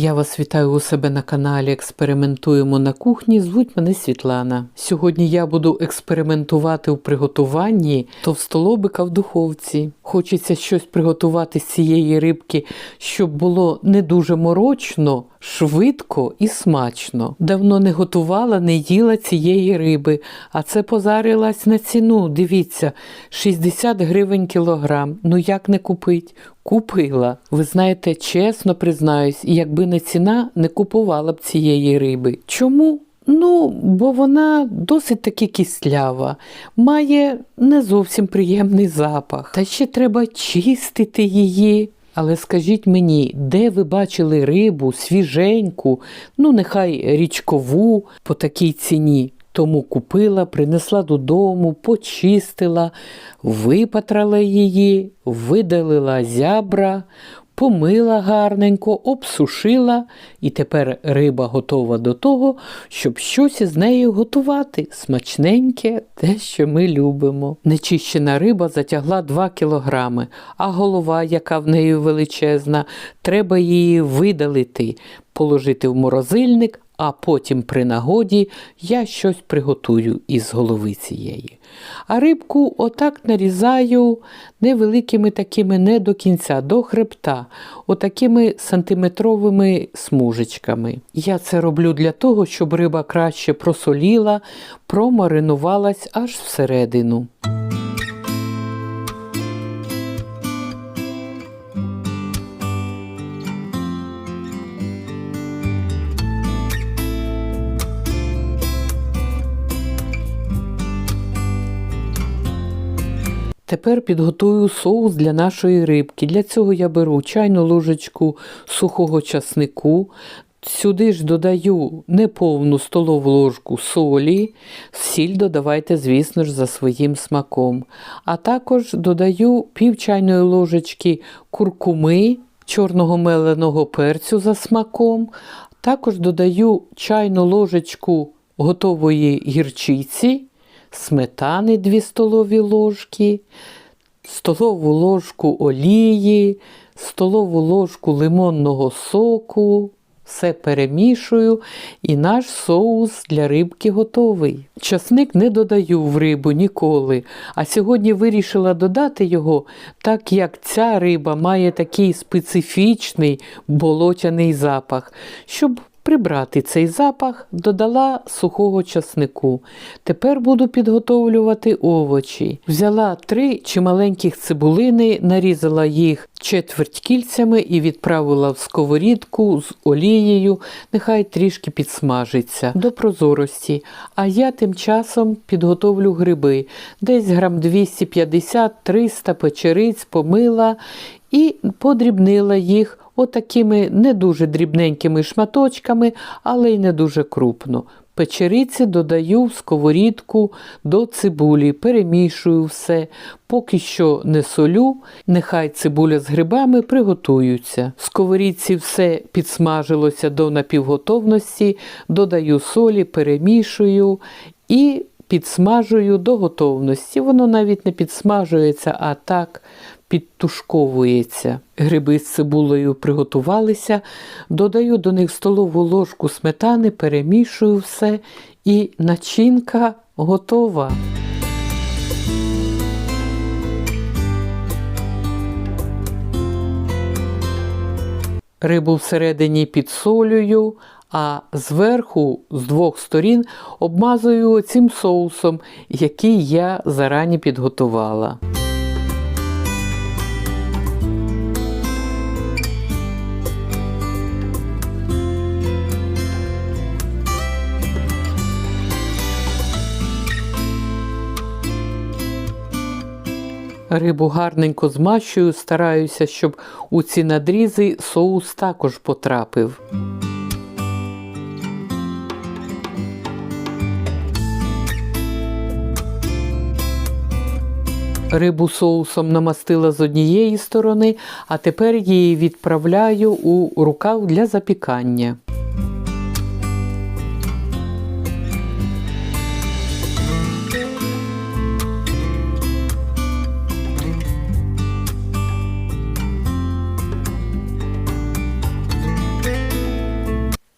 Я вас вітаю у себе на каналі Експериментуємо на кухні. Звуть мене Світлана. Сьогодні я буду експериментувати у приготуванні товстолобика в духовці. Хочеться щось приготувати з цієї рибки, щоб було не дуже морочно, швидко і смачно. Давно не готувала, не їла цієї риби, а це позарилась на ціну. Дивіться, 60 гривень кілограм. Ну як не купить? Купила. Ви знаєте, чесно признаюсь, якби не ціна, не купувала б цієї риби. Чому? Ну, бо вона досить таки кислява, має не зовсім приємний запах. Та ще треба чистити її. Але скажіть мені, де ви бачили рибу свіженьку, ну нехай річкову по такій ціні? Тому купила, принесла додому, почистила, випатрала її, видалила зябра, помила гарненько, обсушила, і тепер риба готова до того, щоб щось із нею готувати. Смачненьке, те, що ми любимо. Нечищена риба затягла 2 кілограми, а голова, яка в неї величезна, треба її видалити, положити в морозильник, а потім при нагоді я щось приготую із голови цієї. А рибку отак нарізаю невеликими такими не до кінця, до хребта, отакими сантиметровими смужечками. Я це роблю для того, щоб риба краще просоліла, промаринувалась аж всередину. Тепер підготую соус для нашої рибки. Для цього я беру чайну ложечку сухого часнику. Сюди ж додаю неповну столову ложку солі, сіль додавайте, звісно ж, за своїм смаком. А також додаю пів чайної ложечки куркуми, чорного меленого перцю за смаком. Також додаю чайну ложечку готової гірчиці сметани 2 столові ложки, столову ложку олії, столову ложку лимонного соку. Все перемішую і наш соус для рибки готовий. Часник не додаю в рибу ніколи, а сьогодні вирішила додати його, так як ця риба має такий специфічний болотяний запах, щоб прибрати цей запах, додала сухого часнику. Тепер буду підготовлювати овочі. Взяла три чималеньких цибулини, нарізала їх четверть кільцями і відправила в сковорідку з олією, нехай трішки підсмажиться до прозорості. А я тим часом підготовлю гриби. Десь грам 250-300 печериць помила і подрібнила їх отакими не дуже дрібненькими шматочками, але й не дуже крупно. Печериці додаю в сковорідку до цибулі, перемішую все, поки що не солю, нехай цибуля з грибами приготуються. В сковорідці все підсмажилося до напівготовності, додаю солі, перемішую і підсмажую до готовності. Воно навіть не підсмажується, а так підтушковується. Гриби з цибулею приготувалися, додаю до них столову ложку сметани, перемішую все і начинка готова. Рибу всередині підсолюю, а зверху з двох сторін обмазую цим соусом, який я зарані підготувала. Рибу гарненько змащую, стараюся, щоб у ці надрізи соус також потрапив. Рибу соусом намастила з однієї сторони, а тепер її відправляю у рукав для запікання.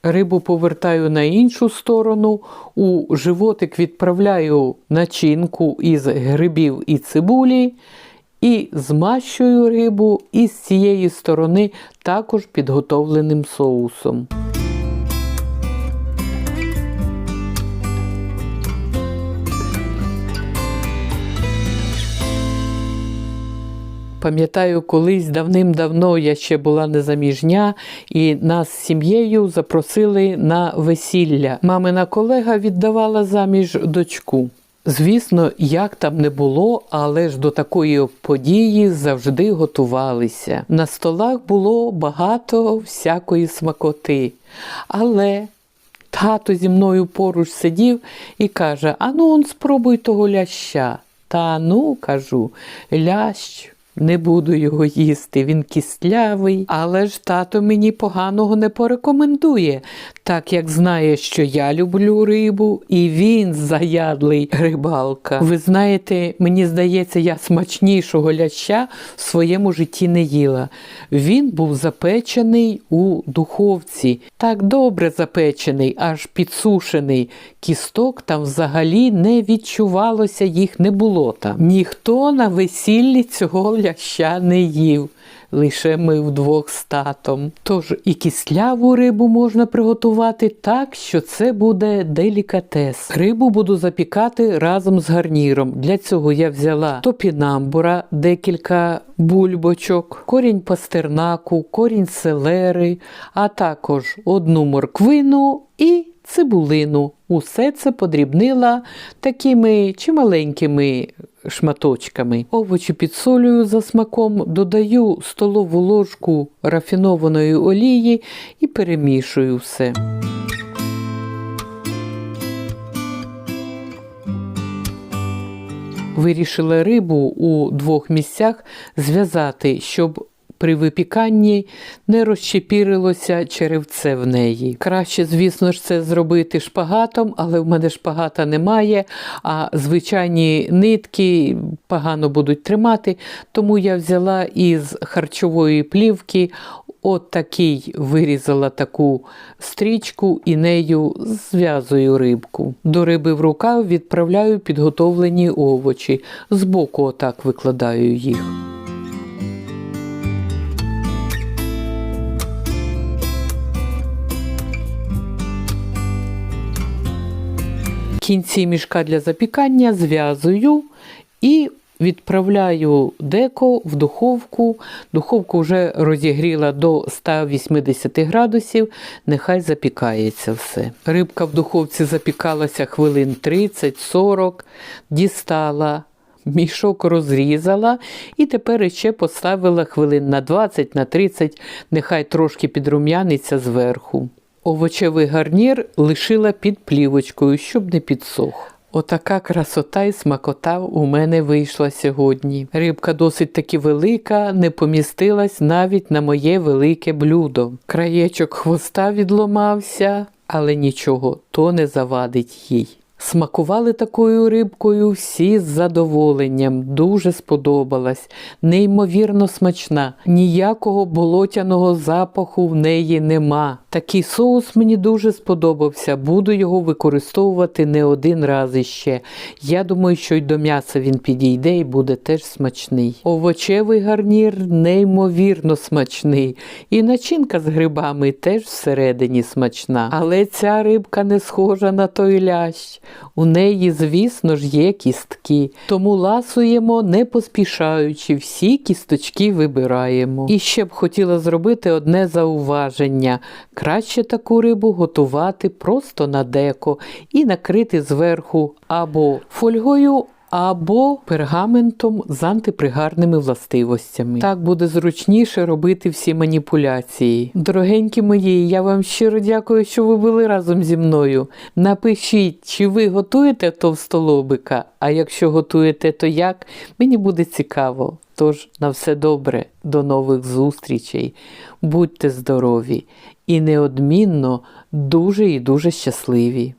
Рибу повертаю на іншу сторону, у животик відправляю начинку із грибів і цибулі і змащую рибу із цієї сторони також підготовленим соусом. Пам'ятаю, колись давним-давно я ще була незаміжня, і нас з сім'єю запросили на весілля. Мамина колега віддавала заміж дочку. Звісно, як там не було, але ж до такої події завжди готувалися. На столах було багато всякої смакоти. Але тато зі мною поруч сидів і каже: Ану, спробуй того ляща. Та ну, кажу, лящ. Не буду його їсти, він кислявий, але ж тато мені поганого не порекомендує, так як знає, що я люблю рибу, і він заядлий рибалка. Ви знаєте, мені здається, я смачнішого ляща в своєму житті не їла. Він був запечений у духовці, так добре запечений, аж підсушений. Кісток там взагалі не відчувалося, їх не було там. Ніхто на весіллі цього ляща не їв. Лише ми вдвох з татом. Тож і кисляву рибу можна приготувати так, що це буде делікатес. Рибу буду запікати разом з гарніром. Для цього я взяла топінамбура, декілька бульбочок, корінь пастернаку, корінь селери, а також одну морквину і цибулину. Усе це подрібнила такими чималенькими шматочками. Овочі підсолюю за смаком, додаю столову ложку рафінованої олії і перемішую все. Вирішила рибу у двох місцях зв'язати, щоб при випіканні не розчепірилося черевце в неї. Краще, звісно ж, це зробити шпагатом, але в мене шпагата немає, а звичайні нитки погано будуть тримати, тому я взяла із харчової плівки. От такий вирізала таку стрічку і нею зв'язую рибку. До риби в рукав відправляю підготовлені овочі. Збоку отак викладаю їх. Кінці мішка для запікання зв'язую і відправляю деко в духовку. Духовку вже розігріла до 180 градусів, нехай запікається все. Рибка в духовці запікалася хвилин 30-40, дістала. Мішок розрізала і тепер ще поставила хвилин на 20 на 30, нехай трошки підрум'яниться зверху. Овочевий гарнір лишила під плівочкою, щоб не підсох. Отака красота і смакота у мене вийшла сьогодні. Рибка досить таки велика, не помістилась навіть на моє велике блюдо. Краєчок хвоста відломався, але нічого, то не завадить їй. Смакували такою рибкою всі з задоволенням, дуже сподобалась, неймовірно смачна, ніякого болотяного запаху в неї нема. Такий соус мені дуже сподобався, буду його використовувати не один раз іще. Я думаю, що й до м'яса він підійде і буде теж смачний. Овочевий гарнір неймовірно смачний, і начинка з грибами теж всередині смачна. Але ця рибка не схожа на той лящ. У неї, звісно ж, є кістки, тому ласуємо, не поспішаючи, всі кісточки вибираємо. І ще б хотіла зробити одне зауваження: краще таку рибу готувати просто на деко і накрити зверху або фольгою або пергаментом з антипригарними властивостями. Так буде зручніше робити всі маніпуляції. Дорогенькі мої, я вам щиро дякую, що ви були разом зі мною. Напишіть, чи ви готуєте товстолобика, а якщо готуєте, то як? Мені буде цікаво. Тож на все добре, до нових зустрічей. Будьте здорові і неодмінно дуже і дуже щасливі.